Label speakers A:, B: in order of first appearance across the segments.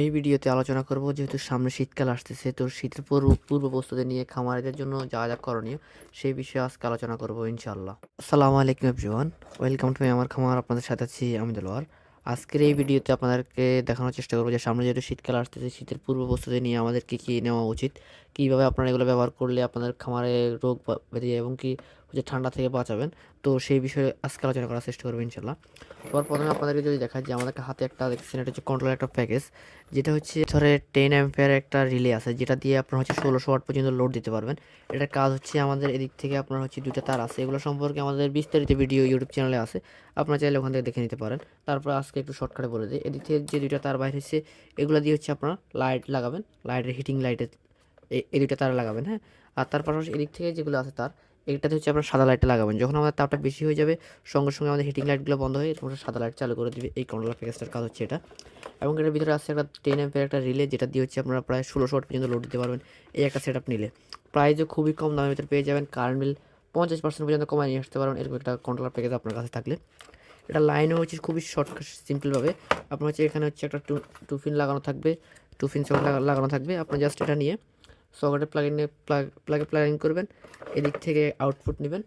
A: এই ভিডিওতে আলোচনা করব যেহেতু সামনে শীতকাল আসতেছে, তো শীতের পূর্ব পূর্ব প্রস্তুতি নিয়ে খামারিদের জন্য যা যা করণীয় সেই বিষয়ে আজকে আলোচনা করব ইনশাল্লাহ আসসালামু আলাইকুম এভরিওয়ান ওয়েলকাম টু আমার খামার, আপনাদের সাথে আছি আমি দেলোয়ার। আজকের এই ভিডিওতে আপনাদেরকে দেখানোর চেষ্টা করব যে সামনে যেহেতু শীতকাল আসতেছে, শীতের পূর্ব প্রস্তুতি নিয়ে আমাদের কী কী নেওয়া উচিত, কীভাবে আপনারা এগুলো ব্যবহার করলে আপনাদের খামারে রোগ ব্যাধি এবং কি হচ্ছে ঠান্ডা থেকে বাঁচাবেন। তো সেই বিষয়ে আজকে আলোচনা করার চেষ্টা করব ইনশাল্লাহ। সবার প্রথমে আপনাদেরকে যদি দেখায় যে আমাদের হাতে একটা দেখছেন, এটা হচ্ছে কন্ট্রোল একটা প্যাকেজ যেটা হচ্ছে ধরে টেন অ্যাম্পেয়ার একটা রিলে আছে, যেটা দিয়ে আপনার হচ্ছে ষোলোশো ওয়াট পর্যন্ত লোড দিতে পারবেন। এটার কাজ হচ্ছে আমাদের এদিক থেকে আপনার হচ্ছে দুইটা তার আছে। এগুলো সম্পর্কে আমাদের বিস্তারিত ভিডিও ইউটিউব চ্যানেলে আছে। আপনারা চাইলে ওখান থেকে দেখে নিতে পারেন। তারপর আজকে একটু শর্টকাটে বলে দিই। এদিক থেকে যে দুইটা তার বাইরে হচ্ছে এগুলো দিয়ে হচ্ছে আপনারা লাইট লাগাবেন। লাইটের হিটিং লাইটের এই দুইটা তার লাগাবেন হ্যাঁ? আর তার পাশাপাশি এদিক থেকে যেগুলো আছে তার এইটাতে হচ্ছে আপনার সাদা লাইটটা লাগাবেন যখন আমাদের তাপটা বেশি হয়ে যাবে, সঙ্গে সঙ্গে আমাদের হিটিং লাইটগুলো বন্ধ হয়ে এরকম সাদা লাইট চালু করে দিবে। এই কন্ট্রোলার প্যাকেজটার কাজ হচ্ছে এটা। এবং এটার ভিতরে আছে একটা টেন এম্পের একটা রিলে যেটা দিয়ে হচ্ছে আপনারা প্রায় ষোলোশো ওয়াট পর্যন্ত লোড দিতে পারবেন। এই একটা সেট নিলে। প্রাইসও খুবই কম দামের ভিতরে পেয়ে যাবেন। কারেন্ট বিল পঞ্চাশ পার্সেন্ট পর্যন্ত কমায় নিয়ে আসতে পারবেন এরকম একটা কন্ট্রোলার প্যাকেজ আপনার কাছে থাকলে। এটা লাইনও হচ্ছে খুবই শর্ট সিম্পলভাবে আপনার হচ্ছে এখানে হচ্ছে একটা টু টুফিন লাগানো থাকবে। টুফিন সকেট লাগানো থাকবে। আপনি জাস্ট এটা নিয়ে সকেটে প্লাগ ইন প্লাগ প্লাগে ইন করবেন। এদিক থেকে আউটপুট নেবেন।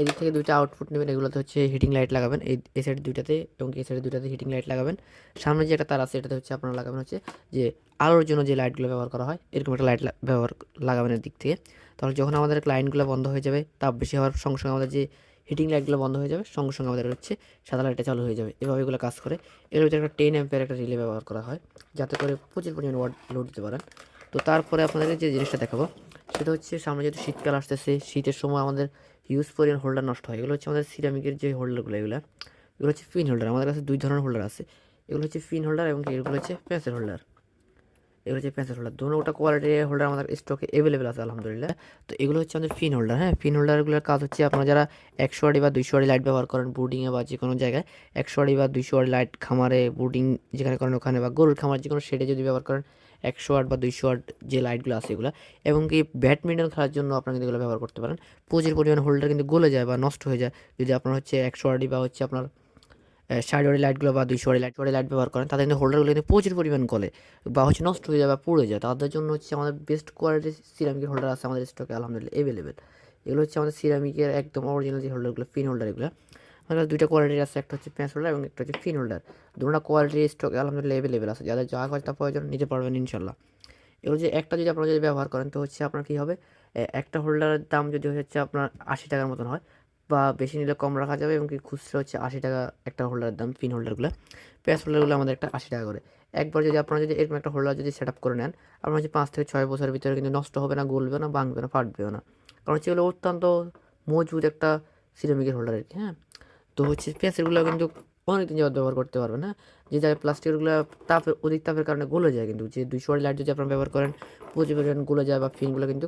A: এদিক থেকে দুইটা আউটপুট নেবেন। এগুলোতে হচ্ছে হিটিং লাইট লাগাবেন। এই এ সাইড দুইটাতে এবং এ সাইড দুইটাতে হিটিং লাইট লাগাবেন। সামনে যে একটা তার আছে, এটাতে হচ্ছে আপনারা লাগাবেন হচ্ছে যে আলোর জন্য যে লাইটগুলো ব্যবহার করা হয়, এরকম একটা লাইট ব্যবহার লাগাবেন এর দিক থেকে। তাহলে যখন আমাদের লাইনগুলো বন্ধ হয়ে যাবে, তাপ বেশি হওয়ার সঙ্গে সঙ্গে আমাদের যে হিটিং লাইটগুলো বন্ধ হয়ে যাবে, সঙ্গে সঙ্গে আমাদের হচ্ছে সাদা লাইটটা চালু হয়ে যাবে। এভাবে এগুলো কাজ করে। এর ভিতরে একটা টেন অ্যাম্পের একটা রিলে ব্যবহার করা হয়, যাতে করে প্রচুর পরিমাণে লোড দিতে পারেন। তো তারপরে আপনাদের যে জিনিসটা দেখাবো, সেটা হচ্ছে সামনে যেহেতু শীতকাল আসতেছে, শীতের সময় আমাদের হিউজ পরিমাণ হোল্ডার নষ্ট হয়। এগুলো হচ্ছে আমাদের সিরামিকের যে হোল্ডারগুলো এগুলো এগুলো হচ্ছে ফিন হোল্ডার আমাদের কাছে দুই ধরনের হোল্ডার আছে। এগুলো হচ্ছে ফিন হোল্ডার এবং এগুলো হচ্ছে পেন্সিল হোল্ডার এগুলো হচ্ছে পেন্সিল হোল্ডার দুটোটা কোয়ালিটির হোল্ডার আমাদের স্টকে অ্যাভেলেবেল আছে, আলহামদুলিল্লাহ। তো এগুলো হচ্ছে আমাদের ফিন হোল্ডার হ্যাঁ? ফিন হোল্ডারগুলোর কাজ হচ্ছে আপনারা যারা একশো আড়ি বা দুইশো আড়ি লাইট ব্যবহার করেন বোর্ডিংয়ে বা যে কোনো জায়গায় একশো আড়ি বা দুইশো আড়ি লাইট খামারে বোর্ডিং যেখানে করেন ওখানে বা গরুর খামার যে কোনো শেডে যদি ব্যবহার করেন একশো আট বা দুইশো আট যে লাইটগুলো আছে এগুলো। এবং কি ব্যাডমিন্টন খেলার জন্য আপনারা কিন্তু এগুলো ব্যবহার করতে পারেন। প্রচুর পরিমাণ হোল্ডার কিন্তু গলে যায় বা নষ্ট হয়ে যায়। যদি আপনার হচ্ছে একশো আড়ি বা হচ্ছে আপনার ষাট ওয়ারি লাইটগুলো বা দুইশো ওয়ারি লাইট ওয়ারি লাইট ব্যবহার করেন তাদের কিন্তু হোল্ডারগুলো কিন্তু প্রচুর পরিমাণ গলে বা হচ্ছে নষ্ট হয়ে যায় বা পুড়ে যায়। তাদের জন্য হচ্ছে আমাদের বেস্ট কোয়ালিটির সিরামিকের হোল্ডার আছে আমাদের স্টকে আলহামদুলিল্লাহ অ্যাভেলেবেল এগুলো হচ্ছে আমাদের সিরামিকের একদম অরিজিনাল যে হোল্ডারগুলো ফিন হোল্ডার এগুলো। আমাদের কাছে দুইটা কোয়ালিটির আছে, একটা হচ্ছে প্যাঁচ হোল্ডার এবং একটা হচ্ছে ফিন হোল্ডার দুটো কোয়ালিটির স্টকে আলহামদুলিল্লাহ অ্যাভেলেবেল আছে। যাদের যা খরচা প্রয়োজন নিতে পারবেন ইনশাল্লাহ এগুলো যে একটা যদি আপনারা যদি ব্যবহার করেন, তো হচ্ছে আপনার কী হবে? একটা হোল্ডারের দাম যদি হচ্ছে আপনার আশি টাকার মতন হয়, বা বেশি নিলে কম রাখা যাবে এবং কি খুচরা হচ্ছে আশি টাকা একটা হোল্ডারের দাম পিন হোল্ডারগুলো প্যাস হোল্ডারগুলো আমাদের একটা আশি টাকা করে। একবার যদি আপনারা যদি এরকম একটা হোল্ডার যদি সেট আপ করে নেন, আপনার হচ্ছে পাঁচ থেকে ছয় বছরের ভিতরে কিন্তু নষ্ট হবে না, গলবে না, ভাঙবে না, ফাটবেও না। কারণ হচ্ছে এগুলো অত্যন্ত মজবুত একটা সিরামিকের হোল্ডার আর কি হ্যাঁ? তো হচ্ছে পেঁয়াজেরগুলো কিন্তু অনেক দিন যাবত ব্যবহার করতে পারবেন হ্যাঁ যে জায়গায় প্লাস্টিকগুলো তাপে, অধিক তাপের কারণে গলে যায় কিন্তু। যে দুইশো লাইট যদি আপনারা ব্যবহার করেন, প্রচুর পরিমাণ গলে যায় বা ফিনগুলো কিন্তু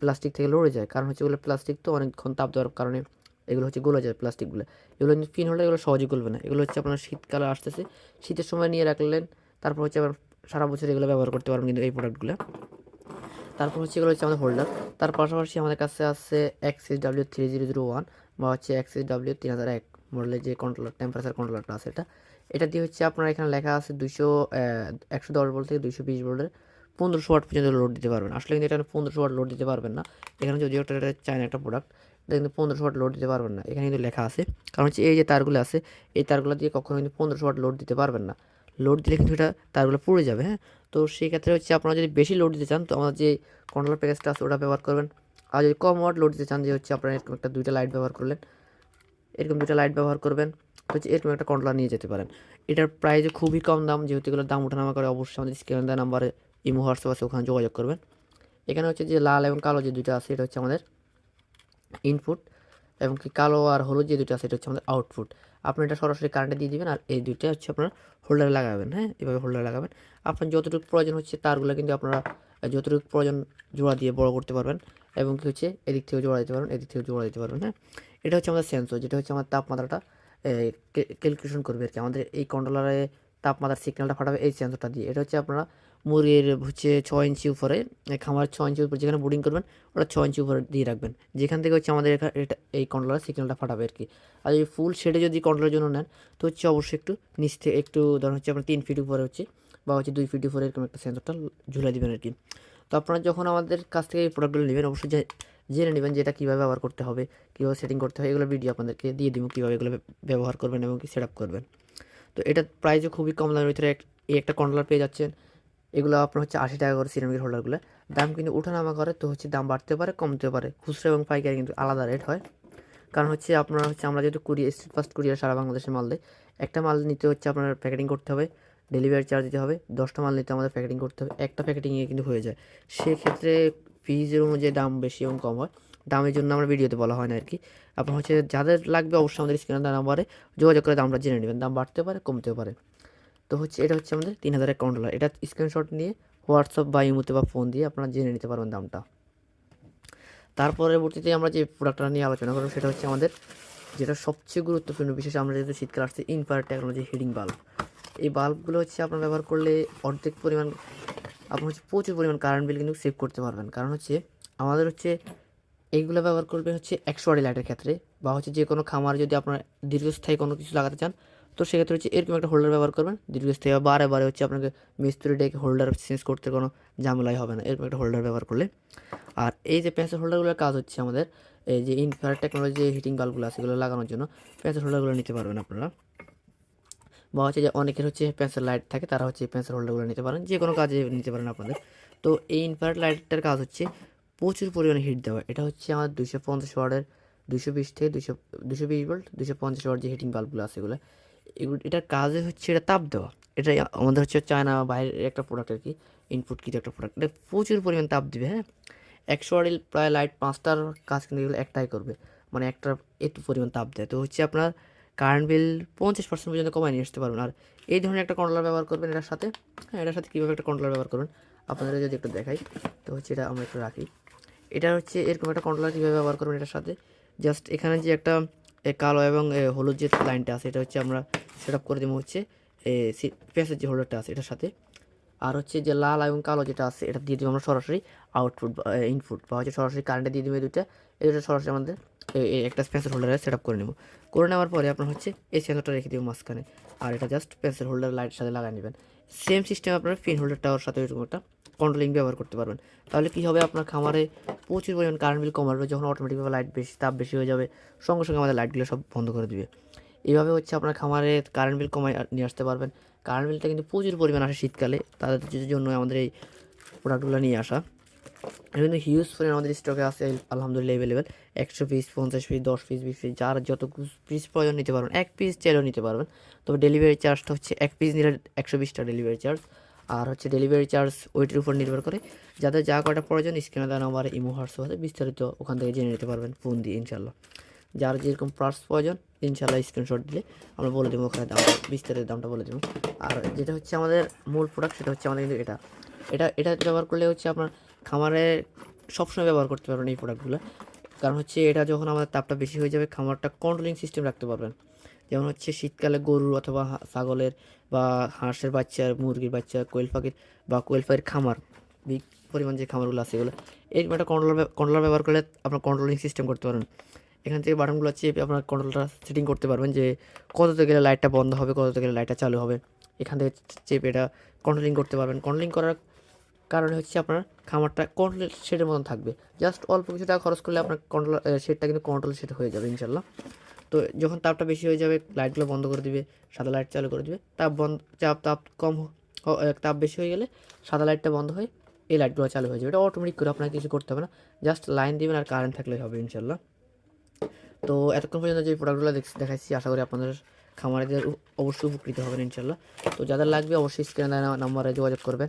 A: প্লাস্টিক থেকে লড়ে যায়। কারণ হচ্ছে ওগুলো প্লাস্টিক তো অনেকক্ষণ তাপ দেওয়ার কারণে এগুলো হচ্ছে গলে যায় প্লাস্টিকগুলো এগুলো কিন্তু ফিন হলে এগুলো সহজে গলবে না। এগুলো হচ্ছে আপনার শীতকালে আসতেছে, শীতের সময় নিয়ে রাখলেন, তারপর হচ্ছে আবার সারা বছর এগুলো ব্যবহার করতে পারবেন কিন্তু এই প্রোডাক্টগুলো তারপর হচ্ছে এগুলো হচ্ছে আমাদের হোল্ডার তার পাশাপাশি আমাদের কাছে আছে Axis W three zero zero one বা হচ্ছে এক্সিস ডাব্লিউ তিন হাজার এক মডেলের যে কন্ট্রোলার টেম্পারেচার কন্ট্রোলারটা আছে এটা। এটা দিয়ে হচ্ছে আপনার এখানে লেখা আছে দুশো একশো দশ ভোল্ট থেকে দুইশো বিশ ভোল্টের পনেরোশো ওয়াট পর্যন্ত লোড দিতে পারবেন। আসলে কিন্তু এটা পনেরোশো ওয়াট লোড দিতে পারবেন না। এখানে যদি একটা এটা চায়না একটা প্রোডাক্ট এটা কিন্তু পনেরোশো ওয়াট লোড দিতে পারবেন না। এখানে কিন্তু লেখা আছে। কারণ হচ্ছে এই যে তারগুলো আছে, এই তারগুলো দিয়ে কখনো কিন্তু পনেরোশো ওয়াট লোড দিতে পারবেন না। লোড দিলে কিন্তু এটা তারগুলো পুড়ে যাবে হ্যাঁ? তো সেই ক্ষেত্রে হচ্ছে আপনারা যদি বেশি লোড দিতে চান, তো আমাদের যে কন্ট্রোলার প্যাকেজটা আছে, ওটা ব্যবহার করবেন। আর যদি কম ওয়াট লোড দিতে চান, যে হচ্ছে আপনারা এরকম একটা দুইটা লাইট ব্যবহার করলেন, এরকম দুটো লাইট ব্যবহার করবেন হচ্ছে এরকম একটা কন্ট্রোলার নিয়ে যেতে পারেন। এটার প্রাইসও খুবই কম দাম, যেহেতু এগুলোর দাম ওঠানামা করে অবশ্যই আমাদের স্ক্রিনে দেওয়া নাম্বারে ইমো, হোয়াটসঅ্যাপ আছে, ওখানে যোগাযোগ করবেন। এখানে হচ্ছে যে লাল এবং কালো যে দুটো আছে, এটা হচ্ছে আমাদের ইনপুট এবং কি কালো আর হলুদ যে দুটো আছে, এটা হচ্ছে আমাদের আউটপুট আপনি এটা সরাসরি কারেন্টে দিয়ে দিবেন, আর এই দুইটা হচ্ছে আপনার হোল্ডারে লাগাবেন হ্যাঁ? এভাবে হোল্ডারে লাগাবেন। আপনার যতটুকু প্রয়োজন হচ্ছে, তারগুলো কিন্তু আপনারা যতটুকু প্রয়োজন জোড়া দিয়ে বড় করতে পারবেন এবং কি হচ্ছে, এদিক থেকেও জোড়া দিতে পারবেন, এদিক থেকেও জোড়া দিতে পারবেন হ্যাঁ? এটা হচ্ছে আমাদের সেন্সর যেটা হচ্ছে আমার তাপমাত্রাটা ক্যালকুলেশন করবে আর কি। আমাদের এই কন্ট্রোলারে তাপমাত্রার সিগন্যালটা ফাটাবে এই সেন্সরটা দিয়ে। এটা হচ্ছে আপনারা মুরগির হচ্ছে ছ ইঞ্চি উপরে খামার ছ ইঞ্চি উপরে যেখানে বোর্ডিং করবেন, ওটা ছ ইঞ্চি উপরে দিয়ে রাখবেন। যেখান থেকে হচ্ছে আমাদের এটা, এই কন্ট্রোলার সিগন্যালটা ফাটাবে আর কি। আর এই ফুল শেডে যদি কন্ট্রোলের জন্য নেন, তো হচ্ছে অবশ্যই একটু নিচ থেকে একটু ধরুন হচ্ছে আপনার তিন ফিট উপরে হচ্ছে বা হচ্ছে দুই ফিফটি ফোর এরকম একটা সেন্সরটা ঝুলে দিবেন আর কি তো আপনারা যখন আমাদের কাছ থেকে এই প্রোডাক্টগুলো নেবেন, অবশ্যই জেনে নেবেন যে এটা কীভাবে ব্যবহার করতে হবে, কীভাবে সেটিং করতে হয়, এগুলো ভিডিও আপনাদেরকে দিয়ে দিব কীভাবে এগুলো ব্যবহার করবেন এবং কি সেট আপ করবেন। তো এটা প্রাইসও খুবই কম, দামের ভিতরে এই একটা কন্ট্রোলার পেয়ে যাচ্ছেন। এগুলো আপনার হচ্ছে আশি টাকা করে সিরামিকের হোল্ডারগুলো দাম কিন্তু উঠানামা করে, তো হচ্ছে দাম বাড়তে পারে কমতে পারে। খুচরা এবং পাইকারি কিন্তু আলাদা রেট হয়। কারণ হচ্ছে আপনার হচ্ছে, আমরা যেহেতু কুরিয়ার স্ট্রিট ফাস্ট কুরিয়ার সারা বাংলাদেশে মাল দেয়, একটা মাল নিতে হচ্ছে আপনার প্যাকেটিং করতে হবে। ডেলিভারি চার্জ দিতে হবে, দশটা মাল নিতে আমাদের প্যাকেটিং করতে হবে, একটা প্যাকেটিংয়ে কিন্তু হয়ে যায়। সেক্ষেত্রে ফিজের অনুযায়ী দাম বেশি এবং কম হয়। দামের জন্য আমরা ভিডিওতে বলা হয় না আর কি আপনার হচ্ছে যাদের লাগবে অবশ্যই আমাদের স্ক্রিনে নাম্বারে যোগাযোগ করে দামটা জেনে নেবেন। দাম বাড়তে পারে, কমতেও পারে। তো হচ্ছে এটা হচ্ছে আমাদের তিন হাজারের কন্ট্রোলার এটা স্ক্রিনশট নিয়ে হোয়াটসঅ্যাপ বা ইমোতে বা ফোন দিয়ে আপনারা জেনে নিতে পারবেন দামটা। তার পরবর্তীতে আমরা যে প্রোডাক্টটা নিয়ে আলোচনা করব, সেটা হচ্ছে আমাদের যেটা সবচেয়ে গুরুত্বপূর্ণ, বিশেষ আমরা যেহেতু শীতকাল আসছে ইনফার টেকনোলজি হিডিং বাল্ব এই বাল্বগুলো হচ্ছে আপনার ব্যবহার করলে অর্ধেক পরিমাণ, আপনার হচ্ছে প্রচুর পরিমাণ কারেন্ট বিল কিন্তু সেভ করতে পারবেন। কারণ হচ্ছে আমাদের হচ্ছে এইগুলো ব্যবহার করবে হচ্ছে একশো আড়ি লাইটের ক্ষেত্রে বা হচ্ছে যে কোনো খামার যদি আপনার দীর্ঘস্থায়ী কোনো কিছু লাগাতে চান, তো সেক্ষেত্রে হচ্ছে এরকম একটা হোল্ডার ব্যবহার করবেন। দীর্ঘস্থায়ী বা বারে বারে হচ্ছে আপনাকে মিস্ত্রি ডেকে হোল্ডার চেঞ্জ করতে কোনো ঝামেলাই হবে না, এরকম একটা হোল্ডার ব্যবহার করলে। আর এই যে পেন্সিল হোল্ডারগুলোর কাজ হচ্ছে আমাদের, এই যে ইনফ্রারেড টেকনোলজি হিটিং বাল্বগুলো আছে, এগুলো লাগানোর জন্য পেন্সিল হোল্ডারগুলো নিতে পারবেন আপনারা। বা হচ্ছে যে অনেকের হচ্ছে পেন্সিল লাইট থাকে, তারা হচ্ছে পেন্সিল হোল্ডারগুলো নিতে পারেন, যে কোনো কাজে নিতে পারেন আপনাদের। তো এই ইনফ্রারেড লাইটটার কাজ হচ্ছে প্রচুর পরিমাণে হিট দেওয়া। এটা হচ্ছে আমার দুশো পঞ্চাশ ওয়ার্ডের দুশো বিশ থেকে দুশো দুশো বিশ ভোল্ট দুশো পঞ্চাশ ওয়ার্ড যে হিটিং বাল্বগুলো আছে এগুলো। এগুলো, এটার কাজে হচ্ছে এটা তাপ দেওয়া। এটা আমাদের হচ্ছে চায়না বাইরের একটা প্রোডাক্ট আর কি ইনপুট কিছু একটা প্রোডাক্ট এটা প্রচুর পরিমাণ তাপ দিবে হ্যাঁ? একশো ওয়ার্ডের প্রায় লাইট পাঁচটার কাজ কিন্তু এগুলো একটাই করবে। মানে একটা একটু পরিমাণ তাপ দেয়। তো হচ্ছে আপনার কারেন্ট বিল পঞ্চাশ পার্সেন্ট পর্যন্ত কমায় নিয়ে আসতে পারবেন। আর এই ধরনের একটা কন্ট্রোলার ব্যবহার করবেন এটার সাথে। হ্যাঁ এটার সাথে কীভাবে একটা কন্ট্রোলার ব্যবহার করবেন, আপনাদের যদি একটু দেখাই, তো হচ্ছে এটা আমরা একটু রাখি। এটা হচ্ছে এরকম একটা কন্ট্রোলার কীভাবে ব্যবহার করবেন এটার সাথে। জাস্ট এখানে যে একটা কালো এবং হলুদ যে লাইনটা আছে, এটা হচ্ছে আমরা সেট আপ করে দেবো হচ্ছে পেঁচের যে হোল্ডারটা আছে এটার সাথে। আর হচ্ছে যে লাল এবং কালো যেটা আছে, এটা দিয়ে দেবো আমরা সরাসরি আউটপুট বা ইনপুট বা হচ্ছে সরাসরি কারেন্টে দিয়ে দেবো দুইটা। এই দুটো সরাসরি আমাদের একটা পেন্সিল হোল্ডারে সেট আপ করে নেব। করে নেওয়ার পরে আপনার হচ্ছে এই সেন্সরটা রেখে দেবো মাঝখানে। আর এটা জাস্ট পেন্সিল হোল্ডার লাইটের সাথে লাগিয়ে নেবেন। সেম সিস্টেম আপনার পিন হোল্ডারটার সাথে এরকম একটা কন্ট্রোলিং ব্যবহার করতে পারবেন। তাহলে কী হবে? আপনার খামারে প্রচুর পরিমাণ কারেন্ট বিল কমাবে, যখন অটোমেটিকভাবে লাইট বেশি, তাপ বেশি হয়ে যাবে, সঙ্গে সঙ্গে আমাদের লাইটগুলো সব বন্ধ করে দিবে। এইভাবে হচ্ছে আপনার খামারে কারেন্ট বিল কমায় নিয়ে আসতে পারবেন। কারেন্ট বিলটা কিন্তু প্রচুর পরিমাণ আসে শীতকালে। তাদের জন্য আমাদের এই প্রোডাক্টগুলো নিয়ে আসা। কিন্তু হিউজ পরিমাণ আমাদের স্টকে আছে, আলহামদুলিল্লাহ অ্যাভেলেবেল একশো পিস, পঞ্চাশ পিস, দশ পিস, বিশ পিস, যার যত পিস প্রয়োজন নিতে পারবেন। এক পিস চাইলেও নিতে পারবেন। তবে ডেলিভারি চার্জটা হচ্ছে এক পিস নিলে একশো বিশটা ডেলিভারি চার্জ আর হচ্ছে ডেলিভারি চার্জ ওইটির উপর নির্ভর করে যাদের যা কটা প্রয়োজন স্ক্রিনে দেওয়া আমার ইমো হোয়াটসঅ্যাপ আছে, বিস্তারিত ওখান থেকে জেনে নিতে পারবেন ফোন দিয়ে ইনশাল্লাহ যার যেরকম পার্টস প্রয়োজন ইনশাল্লাহ স্ক্রিনশট দিলে আমরা বলে দেবো ওখানে দাম, বিস্তারিত দামটা বলে দেবো। আর যেটা হচ্ছে আমাদের মূল প্রোডাক্ট সেটা হচ্ছে আমাদের কিন্তু এটা। এটা এটা ব্যবহার করলে হচ্ছে আপনার খামারে সবসময় ব্যবহার করতে পারবেন এই প্রোডাক্টগুলো কারণ হচ্ছে এটা যখন আমাদের তাপটা বেশি হয়ে যাবে, খামারটা কন্ট্রোলিং সিস্টেম রাখতে পারবেন। যেমন হচ্ছে শীতকালে গরুর অথবা ছাগলের বা হাঁসের বাচ্চা, মুরগির বাচ্চা, কোয়েল পাখির বা কোয়েল পাখির খামার, বিগ পরিমাণ যে খামারগুলো আছে এগুলো এই একটা কন্ট্রোলার কন্ট্রোলার ব্যবহার করলে আপনার কন্ট্রোলিং সিস্টেম করতে পারেন এখান থেকে বাটনগুলো চেপে আপনার কন্ট্রোলটা সেটিং করতে পারবেন যে কততে গেলে লাইটটা বন্ধ হবে, কততে গেলে লাইটটা চালু হবে। এখান থেকে চেপে এটা কন্ট্রোলিং করতে পারবেন। কন্ট্রোলিং করার কারণে হচ্ছে আপনার খামারটা কন্ট্রোল শেডের মতন থাকবে। জাস্ট অল্প কিছু টাকা খরচ করলে আপনার কন্ট্রোল শেডটা কিন্তু কন্ট্রোল শেড হয়ে যাবে ইনশাল্লাহ তো যখন তাপটা বেশি হয়ে যাবে লাইটগুলো বন্ধ করে দিবে, সাদা লাইট চালু করে দিবে, তাপ বন্ধ, চাপ, তাপ কম তাপ বেশি হয়ে গেলে সাদা লাইটটা বন্ধ হয়ে এই লাইটগুলো চালু হয়ে যাবে। এটা অটোমেটিক করে আপনাকে কিছু করতে হবে না। জাস্ট লাইন দেবেন আর কারেন্ট থাকলেই হবে ইনশাল্লাহ তো এতক্ষণ পর্যন্ত যে প্রোডাক্টগুলো দেখাচ্ছি আশা করি আপনাদের খামারিদের অবশ্যই উপকৃত হবেন ইনশাল্লাহ তো যাদের লাগবে অবশ্যই স্ক্রিনে নাম্বারে যোগাযোগ করবেন।